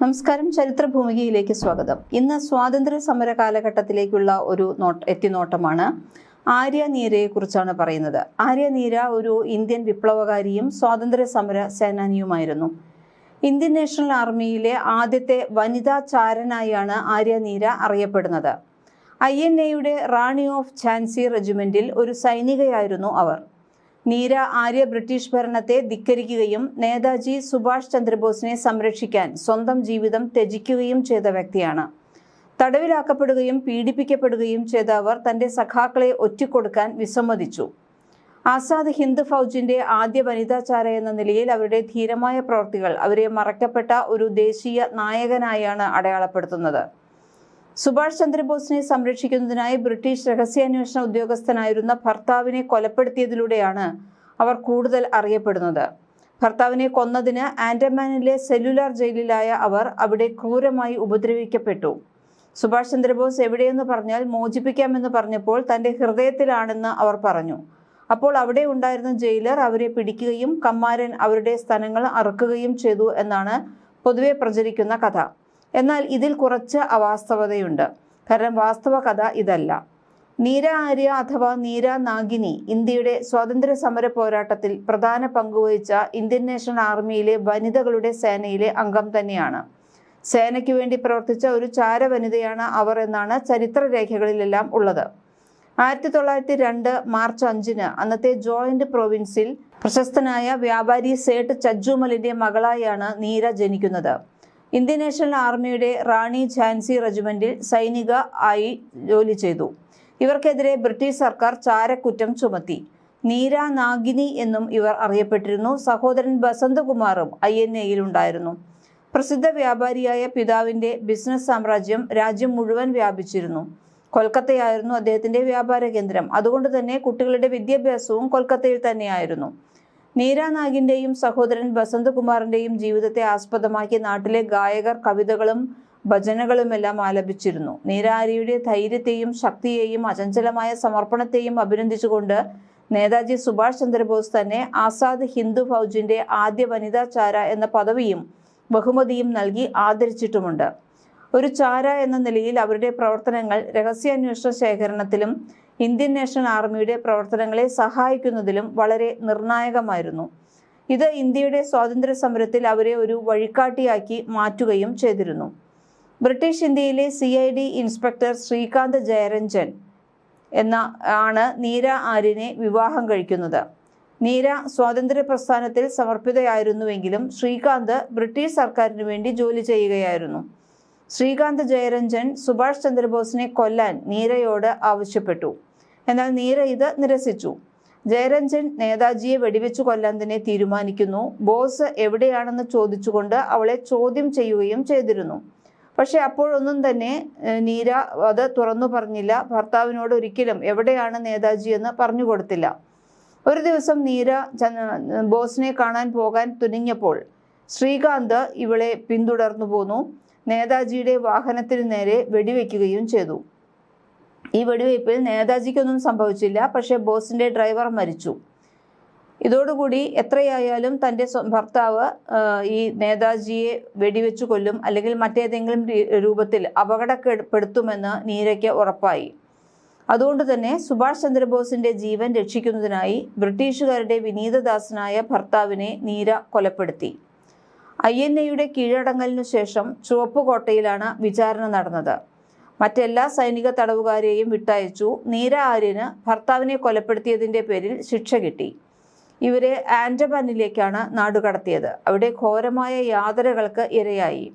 നമസ്കാരം. ചരിത്രഭൂമികയിലേക്ക് സ്വാഗതം. ഇന്ന് സ്വാതന്ത്ര്യ സമര കാലഘട്ടത്തിലേക്കുള്ള ഒരു നോട്ട് എത്തിനോട്ടമാണ് ആര്യ നീരയെ കുറിച്ചാണ് പറയുന്നത്. ആര്യ നീര ഒരു ഇന്ത്യൻ വിപ്ലവകാരിയും സ്വാതന്ത്ര്യ സമര സേനാനിയുമായിരുന്നു. ഇന്ത്യൻ നാഷണൽ ആർമിയിലെ ആദ്യത്തെ വനിതാ ചാരനായാണ് ആര്യ നീര അറിയപ്പെടുന്നത്. ഐ എൻ എയുടെ റാണി ഓഫ് ഝാൻസി റെജിമെന്റിൽ ഒരു സൈനികയായിരുന്നു അവർ. നീര ആര്യ ബ്രിട്ടീഷ് ഭരണത്തെ ധിക്കരിക്കുകയും നേതാജി സുഭാഷ് ചന്ദ്രബോസിനെ സംരക്ഷിക്കാൻ സ്വന്തം ജീവിതം ത്യജിക്കുകയും ചെയ്ത വ്യക്തിയാണ്. തടവിലാക്കപ്പെടുകയും പീഡിപ്പിക്കപ്പെടുകയും ചെയ്ത അവർ തന്റെ സഖാക്കളെ ഒറ്റിക്കൊടുക്കാൻ വിസമ്മതിച്ചു. ആസാദ് ഹിന്ദു ഫൗജിന്റെ ആദ്യ വനിതാചാര എന്ന നിലയിൽ അവരുടെ ധീരമായ പ്രവൃത്തികൾ അവരെ മറക്കപ്പെട്ട ഒരു ദേശീയ നായകനായാണ് അടയാളപ്പെടുത്തുന്നത്. സുഭാഷ് ചന്ദ്രബോസിനെ സംരക്ഷിക്കുന്നതിനായി ബ്രിട്ടീഷ് രഹസ്യാന്വേഷണ ഉദ്യോഗസ്ഥനായിരുന്ന ഭർത്താവിനെ കൊലപ്പെടുത്തിയതിലൂടെയാണ് അവർ കൂടുതൽ അറിയപ്പെടുന്നത്. ഭർത്താവിനെ കൊന്നതിന് ആൻഡമാനിലെ സെല്ലുലാർ ജയിലിലായ അവർ അവിടെ ക്രൂരമായി ഉപദ്രവിക്കപ്പെട്ടു. സുഭാഷ് ചന്ദ്രബോസ് എവിടെയെന്ന് പറഞ്ഞാൽ മോചിപ്പിക്കാമെന്ന് പറഞ്ഞപ്പോൾ തന്റെ ഹൃദയത്തിലാണെന്ന് അവർ പറഞ്ഞു. അപ്പോൾ അവിടെ ഉണ്ടായിരുന്ന ജയിലർ അവരെ പിടിക്കുകയും കമ്മാരൻ അവരുടെ സ്ഥലങ്ങൾ അറുക്കുകയും ചെയ്തു എന്നാണ് പൊതുവെ പ്രചരിക്കുന്ന കഥ. എന്നാൽ ഇതിൽ കുറച്ച് അവാസ്തവതയുണ്ട്. കാരണം വാസ്തവ കഥ ഇതല്ല. നീര ആര്യ അഥവാ നീര നാഗിനി ഇന്ത്യയുടെ സ്വാതന്ത്ര്യ സമര പോരാട്ടത്തിൽ പ്രധാന പങ്കുവഹിച്ച ഇന്ത്യൻ നാഷണൽ ആർമിയിലെ വനിതകളുടെ സേനയിലെ അംഗം തന്നെയാണ്. സേനയ്ക്ക് വേണ്ടി പ്രവർത്തിച്ച ഒരു ചാര വനിതയാണ് അവർ എന്നാണ് ചരിത്രരേഖകളിലെല്ലാം ഉള്ളത്. ആയിരത്തി തൊള്ളായിരത്തി രണ്ട് മാർച്ച് അഞ്ചിന് അന്നത്തെ ജോയിന്റ് പ്രൊവിൻസിൽ പ്രശസ്തനായ വ്യാപാരി സേട്ട് ചജ്ജുമലിന്റെ മകളായാണ് നീര ജനിക്കുന്നത്. ഇന്ത്യൻ നാഷണൽ ആർമിയുടെ റാണി ഝാൻസി റെജിമെന്റിൽ സൈനിക ആയി ജോലി ചെയ്തു. ഇവർക്കെതിരെ ബ്രിട്ടീഷ് സർക്കാർ ചാരക്കുറ്റം ചുമത്തി. നീര നാഗിനി എന്നും ഇവർ അറിയപ്പെട്ടിരുന്നു. സഹോദരൻ ബസന്തകുമാറും ഐ എൻ എയിൽ ഉണ്ടായിരുന്നു. പ്രസിദ്ധ വ്യാപാരിയായ പിതാവിന്റെ ബിസിനസ് സാമ്രാജ്യം രാജ്യം മുഴുവൻ വ്യാപിച്ചിരുന്നു. കൊൽക്കത്തയായിരുന്നു അദ്ദേഹത്തിന്റെ വ്യാപാര കേന്ദ്രം. അതുകൊണ്ട് തന്നെ കുട്ടികളുടെ വിദ്യാഭ്യാസവും കൊൽക്കത്തയിൽ തന്നെയായിരുന്നു. നീര നാഗിന്റെയും സഹോദരൻ ബസന്തകുമാറിന്റെയും ജീവിതത്തെ ആസ്പദമാക്കി നാട്ടിലെ ഗായകർ കവിതകളും ഭജനകളുമെല്ലാം ആലപിച്ചിരുന്നു. നീരാരിയുടെ ധൈര്യത്തെയും ശക്തിയെയും അചഞ്ചലമായ സമർപ്പണത്തെയും അഭിനന്ദിച്ചുകൊണ്ട് നേതാജി സുഭാഷ് ചന്ദ്രബോസ് തന്നെ ആസാദ് ഹിന്ദു ഫൗജിന്റെ ആദ്യ വനിതാ ചാര എന്ന പദവിയും ബഹുമതിയും നൽകി ആദരിച്ചിട്ടുമുണ്ട്. ഒരു ചാര എന്ന നിലയിൽ അവരുടെ പ്രവർത്തനങ്ങൾ രഹസ്യാന്വേഷണ ശേഖരണത്തിലും ഇന്ത്യൻ നാഷണൽ ആർമിയുടെ പ്രവർത്തനങ്ങളെ സഹായിക്കുന്നതിലും വളരെ നിർണായകമായിരുന്നു. ഇത് ഇന്ത്യയുടെ സ്വാതന്ത്ര്യ സമരത്തിൽ അവരെ ഒരു വഴികാട്ടിയാക്കി മാറ്റുകയും ചെയ്തിരുന്നു. ബ്രിട്ടീഷ് ഇന്ത്യയിലെ C I D inspector Srikanth Jayaranjan എന്ന ആണ് നീര ആര്യനെ വിവാഹം കഴിക്കുന്നത്. നീര സ്വാതന്ത്ര്യ പ്രസ്ഥാനത്തിൽ സമർപ്പിതയായിരുന്നുവെങ്കിലും ശ്രീകാന്ത് ബ്രിട്ടീഷ് സർക്കാരിന് വേണ്ടി ജോലി ചെയ്യുകയായിരുന്നു. ശ്രീകാന്ത് ജയരഞ്ജൻ സുഭാഷ് ചന്ദ്രബോസിനെ കൊല്ലാൻ നീരയോട് ആവശ്യപ്പെട്ടു. എന്നാൽ നീര ഇത് നിരസിച്ചു. ജയരഞ്ജൻ നേതാജിയെ വെടിവെച്ചു കൊല്ലാൻ തന്നെ തീരുമാനിക്കുന്നു. ബോസ് എവിടെയാണെന്ന് ചോദിച്ചുകൊണ്ട് അവളെ ചോദ്യം ചെയ്യുകയും ചെയ്തിരുന്നു. പക്ഷെ അപ്പോഴൊന്നും തന്നെ നീര അത് തുറന്നു പറഞ്ഞില്ല. ഭർത്താവിനോട് ഒരിക്കലും എവിടെയാണ് നേതാജി എന്ന് പറഞ്ഞു കൊടുത്തില്ല. ഒരു ദിവസം നീര ബോസിനെ കാണാൻ പോകാൻ തുനിഞ്ഞപ്പോൾ ശ്രീകാന്ത് ഇവളെ പിന്തുടർന്നു പോന്നു. നേതാജിയുടെ വാഹനത്തിന് നേരെ വെടിവെക്കുകയും ചെയ്തു. ഈ വെടിവയ്പിൽ നേതാജിക്കൊന്നും സംഭവിച്ചില്ല പക്ഷേ ബോസിന്റെ ഡ്രൈവർ മരിച്ചു. ഇതോടുകൂടി എത്രയായാലും തന്റെ ഭർത്താവ് ഈ നേതാജിയെ വെടിവെച്ചു കൊല്ലും അല്ലെങ്കിൽ മറ്റേതെങ്കിലും രൂപത്തിൽ അപകടപ്പെടുത്തുമെന്ന് നീരയ്ക്ക് ഉറപ്പായി. അതുകൊണ്ട് തന്നെ സുഭാഷ് ചന്ദ്രബോസിന്റെ ജീവൻ രക്ഷിക്കുന്നതിനായി ബ്രിട്ടീഷുകാരുടെ വിനീതദാസനായ ഭർത്താവിനെ നീര കൊലപ്പെടുത്തി. ഐ എൻ എയുടെ കീഴടങ്ങലിനു ശേഷം ചുവപ്പുകോട്ടയിലാണ് വിചാരണ നടന്നത്. മറ്റെല്ലാ സൈനിക തടവുകാരെയും വിട്ടയച്ചു. നീര ആര്യന് ഭർത്താവിനെ കൊലപ്പെടുത്തിയതിന്റെ പേരിൽ ശിക്ഷ കിട്ടി. ഇവരെ ആൻഡമാനിലേക്കാണ് നാടുകടത്തിയത് അവിടെ ഘോരമായ യാതനകൾക്ക് ഇരയായി.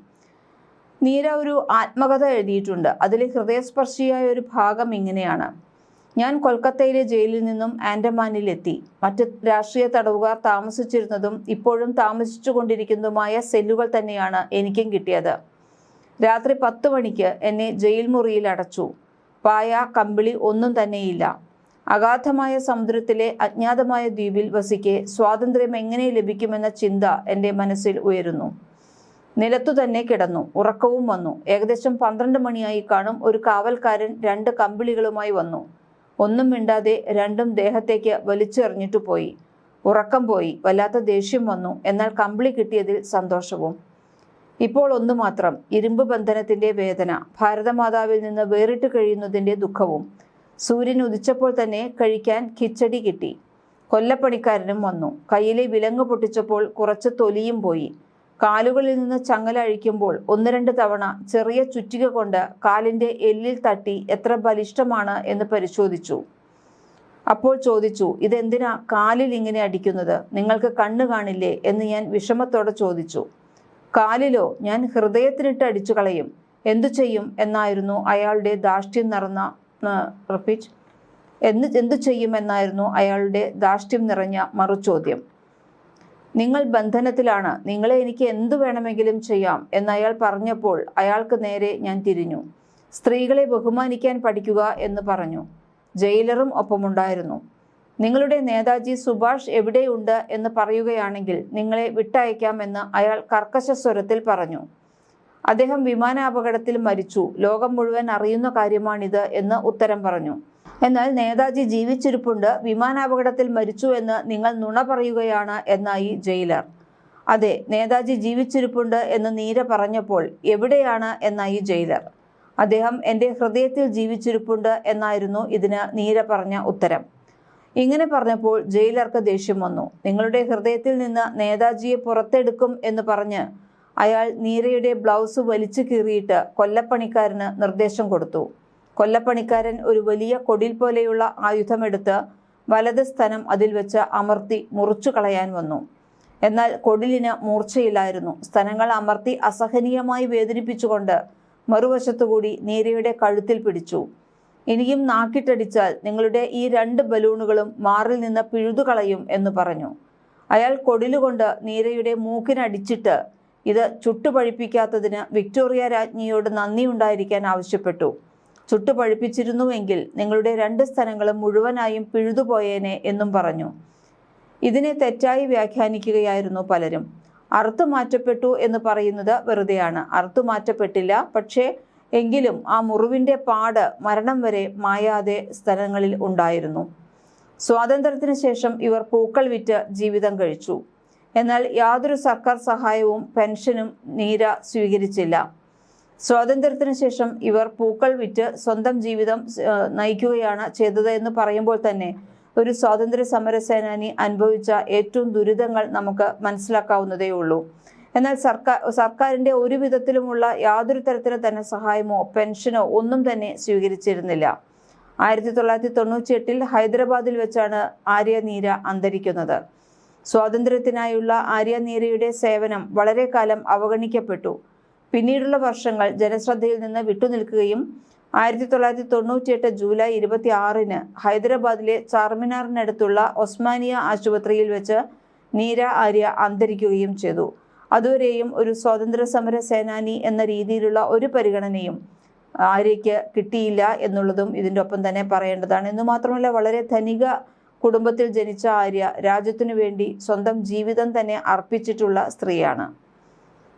നീര ഒരു ആത്മകഥ എഴുതിയിട്ടുണ്ട്. അതിലെ ഹൃദയസ്പർശിയായ ഒരു ഭാഗം ഇങ്ങനെയാണ്. ഞാൻ കൊൽക്കത്തയിലെ ജയിലിൽ നിന്നും ആൻഡമാനിലെത്തി. മറ്റ് രാഷ്ട്രീയ തടവുകാർ താമസിച്ചിരുന്നതും ഇപ്പോഴും താമസിച്ചുകൊണ്ടിരിക്കുന്നതുമായ സെല്ലുകൾ തന്നെയാണ് എനിക്കും കിട്ടിയത്. രാത്രി പത്ത് മണിക്ക് എന്നെ ജയിൽ മുറിയിൽ അടച്ചു. പായ കമ്പിളി ഒന്നും തന്നെയില്ല. അഗാധമായ സമുദ്രത്തിലെ അജ്ഞാതമായ ദ്വീപിൽ വസിക്കെ സ്വാതന്ത്ര്യം എങ്ങനെ ലഭിക്കുമെന്ന ചിന്ത എന്റെ മനസ്സിൽ ഉയരുന്നു. നിലത്തു തന്നെ കിടന്നു. ഉറക്കവും വന്നു. ഏകദേശം പന്ത്രണ്ട് മണിയായി കാണും ഒരു കാവൽക്കാരൻ രണ്ട് കമ്പിളികളുമായി വന്നു. ഒന്നും മിണ്ടാതെ രണ്ടും ദേഹത്തേക്ക് വലിച്ചെറിഞ്ഞിട്ടു പോയി. ഉറക്കം പോയി. വല്ലാത്ത ദേഷ്യം വന്നു. എന്നാൽ കമ്പിളി കിട്ടിയതിൽ സന്തോഷവും. ഇപ്പോൾ ഒന്നു മാത്രം. ഇരുമ്പ് ബന്ധനത്തിന്റെ വേദന ഭാരതമാതാവിൽ നിന്ന് വേറിട്ട് കഴിയുന്നതിന്റെ ദുഃഖവും. സൂര്യൻ ഉദിച്ചപ്പോൾ തന്നെ കഴിക്കാൻ കിച്ചടി കിട്ടി. കൊല്ലപ്പണിക്കാരനും വന്നു. കയ്യിലെ വിലങ്ങ് പൊട്ടിച്ചപ്പോൾ കുറച്ച് തൊലിയും പോയി. കാലുകളിൽ നിന്ന് ചങ്ങല അഴിക്കുമ്പോൾ ഒന്ന് രണ്ട് തവണ ചെറിയ ചുറ്റിക കൊണ്ട് കാലിന്റെ എല്ലിൽ തട്ടി എത്ര ബലിഷ്ടമാണ് എന്ന് പരിശോധിച്ചു. അപ്പോൾ ചോദിച്ചു ഇതെന്തിനാ കാലിൽ ഇങ്ങനെ അടിക്കുന്നത്? നിങ്ങൾക്ക് കണ്ണു കാണില്ലേ? എന്ന് ഞാൻ വിഷമത്തോടെ ചോദിച്ചു. കാലിലോ ഞാൻ ഹൃദയത്തിനിട്ട് അടിച്ചു കളയും. എന്തു ചെയ്യും എന്നായിരുന്നു അയാളുടെ ധാർഷ്ട്യം നിറഞ്ഞ റിപ്പീറ്റ് എന്ന് എന്തു ചെയ്യുമെന്നായിരുന്നു അയാളുടെ ധാർഷ്ട്യം നിറഞ്ഞ മറുചോദ്യം. നിങ്ങൾ ബന്ധനത്തിലാണ്. നിങ്ങളെ എനിക്ക് എന്തു വേണമെങ്കിലും ചെയ്യാം എന്നയാൾ പറഞ്ഞപ്പോൾ അയാൾക്ക് നേരെ ഞാൻ തിരിഞ്ഞു. സ്ത്രീകളെ ബഹുമാനിക്കാൻ പഠിക്കുക എന്ന് പറഞ്ഞു. ജയിലറും ഒപ്പമുണ്ടായിരുന്നു. നിങ്ങളുടെ നേതാജി സുഭാഷ് എവിടെയുണ്ട് എന്ന് പറയുകയാണെങ്കിൽ നിങ്ങളെ വിട്ടയക്കാമെന്ന് അയാൾ കർക്കശ സ്വരത്തിൽ പറഞ്ഞു. അദ്ദേഹം വിമാനാപകടത്തിൽ മരിച്ചു. ലോകം മുഴുവൻ അറിയുന്ന കാര്യമാണിത് എന്ന് ഉത്തരം പറഞ്ഞു. എന്നാൽ നേതാജി ജീവിച്ചിരിപ്പുണ്ട്. വിമാനാപകടത്തിൽ മരിച്ചു എന്ന് നിങ്ങൾ നുണ പറയുകയാണ് എന്നായി ജയിലർ. അതെ നേതാജി ജീവിച്ചിരിപ്പുണ്ട് എന്ന് നീര പറഞ്ഞപ്പോൾ എവിടെയാണ് എന്നായി ജയിലർ. അദ്ദേഹം എന്റെ ഹൃദയത്തിൽ ജീവിച്ചിരിപ്പുണ്ട് എന്നായിരുന്നു ഇതിന് നീര പറഞ്ഞ ഉത്തരം. ഇങ്ങനെ പറഞ്ഞപ്പോൾ ജയിലർക്ക് ദേഷ്യം വന്നു. നിങ്ങളുടെ ഹൃദയത്തിൽ നിന്ന് നേതാജിയെ പുറത്തെടുക്കും എന്ന് പറഞ്ഞ് അയാൾ നീരയുടെ ബ്ലൗസ് വലിച്ചു കീറിയിട്ട് കൊല്ലപ്പണിക്കാരന് നിർദ്ദേശം കൊടുത്തു. കൊല്ലപ്പണിക്കാരൻ ഒരു വലിയ കൊടിൽ പോലെയുള്ള ആയുധമെടുത്ത് വലത് സ്ഥലം അതിൽ വെച്ച് അമർത്തി മുറിച്ചു കളയാൻ വന്നു. എന്നാൽ കൊടിലിന് മൂർച്ചയില്ലായിരുന്നു. സ്ഥലങ്ങൾ അമർത്തി അസഹനീയമായി വേദനിപ്പിച്ചുകൊണ്ട് മറുവശത്തുകൂടി നീരയുടെ കഴുത്തിൽ പിടിച്ചു. ഇനിയും നാക്കിട്ടടിച്ചാൽ നിങ്ങളുടെ ഈ രണ്ട് ബലൂണുകളും മാറിൽ നിന്ന് പിഴുതുകളയും എന്ന് പറഞ്ഞു. അയാൾ കൊടിലുകൊണ്ട് നീരയുടെ മൂക്കിനടിച്ചിട്ട് ഇത് ചുട്ടുപഴിപ്പിക്കാത്തതിന് വിക്ടോറിയ രാജ്ഞിയോട് നന്ദിയുണ്ടായിരിക്കാൻ ആവശ്യപ്പെട്ടു. ചുട്ടുപഴിപ്പിച്ചിരുന്നുവെങ്കിൽ നിങ്ങളുടെ രണ്ട് സ്ഥലങ്ങളും മുഴുവനായും പിഴുതുപോയേനെ എന്നും പറഞ്ഞു. ഇതിനെ തെറ്റായി വ്യാഖ്യാനിക്കുകയായിരുന്നു പലരും. അറുത്തു മാറ്റപ്പെട്ടു എന്ന് പറയുന്നത് വെറുതെയാണ്. അറുത്തു മാറ്റപ്പെട്ടില്ല. പക്ഷേ എങ്കിലും ആ മുറിവിന്റെ പാട് മരണം വരെ മായാതെ സ്ഥലങ്ങളിൽ ഉണ്ടായിരുന്നു. സ്വാതന്ത്ര്യത്തിന് ശേഷം ഇവർ പൂക്കൾ വിറ്റ് ജീവിതം കഴിച്ചു. എന്നാൽ യാതൊരു സർക്കാർ സഹായവും പെൻഷനും നീര സ്വീകരിച്ചില്ല. സ്വാതന്ത്ര്യത്തിന് ശേഷം ഇവർ പൂക്കൾ വിറ്റ് സ്വന്തം ജീവിതം നയിക്കുകയാണ് ചെയ്തത് എന്ന് പറയുമ്പോൾ തന്നെ ഒരു സ്വാതന്ത്ര്യ സമര സേനാനി അനുഭവിച്ച ഏറ്റവും ദുരിതങ്ങൾ നമുക്ക് മനസ്സിലാക്കാവുന്നതേ ഉള്ളൂ എന്നാൽ സർക്കാർ സർക്കാരിന്റെ ഒരു വിധത്തിലുമുള്ള യാതൊരു തരത്തിലും തന്നെ സഹായമോ പെൻഷനോ ഒന്നും തന്നെ സ്വീകരിച്ചിരുന്നില്ല. ആയിരത്തി തൊള്ളായിരത്തി തൊണ്ണൂറ്റി എട്ടിൽ ഹൈദരാബാദിൽ വെച്ചാണ് ആര്യ നീര അന്തരിക്കുന്നത്. സ്വാതന്ത്ര്യത്തിനായുള്ള ആര്യ നീരയുടെ സേവനം വളരെ കാലം അവഗണിക്കപ്പെട്ടു. പിന്നീടുള്ള വർഷങ്ങൾ ജനശ്രദ്ധയിൽ നിന്ന് വിട്ടുനിൽക്കുകയും ആയിരത്തി തൊള്ളായിരത്തി തൊണ്ണൂറ്റിയെട്ട് ജൂലൈ ഇരുപത്തി ആറിന് ഹൈദരാബാദിലെ ചാർമിനാറിനടുത്തുള്ള ഒസ്മാനിയ ആശുപത്രിയിൽ വെച്ച് നീര ആര്യ അന്തരിക്കുകയും ചെയ്തു. അതുവരെയും ഒരു സ്വാതന്ത്ര്യ സമര സേനാനി എന്ന രീതിയിലുള്ള ഒരു പരിഗണനയും ആര്യയ്ക്ക് കിട്ടിയില്ല എന്നുള്ളതും ഇതിന്റെ ഒപ്പം തന്നെ പറയേണ്ടതാണ്. എന്ന് മാത്രമല്ല വളരെ ധനിക കുടുംബത്തിൽ ജനിച്ച ആര്യ രാജ്യത്തിനു വേണ്ടി സ്വന്തം ജീവിതം തന്നെ അർപ്പിച്ചിട്ടുള്ള സ്ത്രീയാണ്.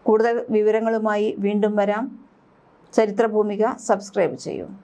കൂടുതൽ വിവരങ്ങളുമായി വീണ്ടും വരാം. ചരിത്രഭൂമിക സബ്സ്ക്രൈബ് ചെയ്യൂ.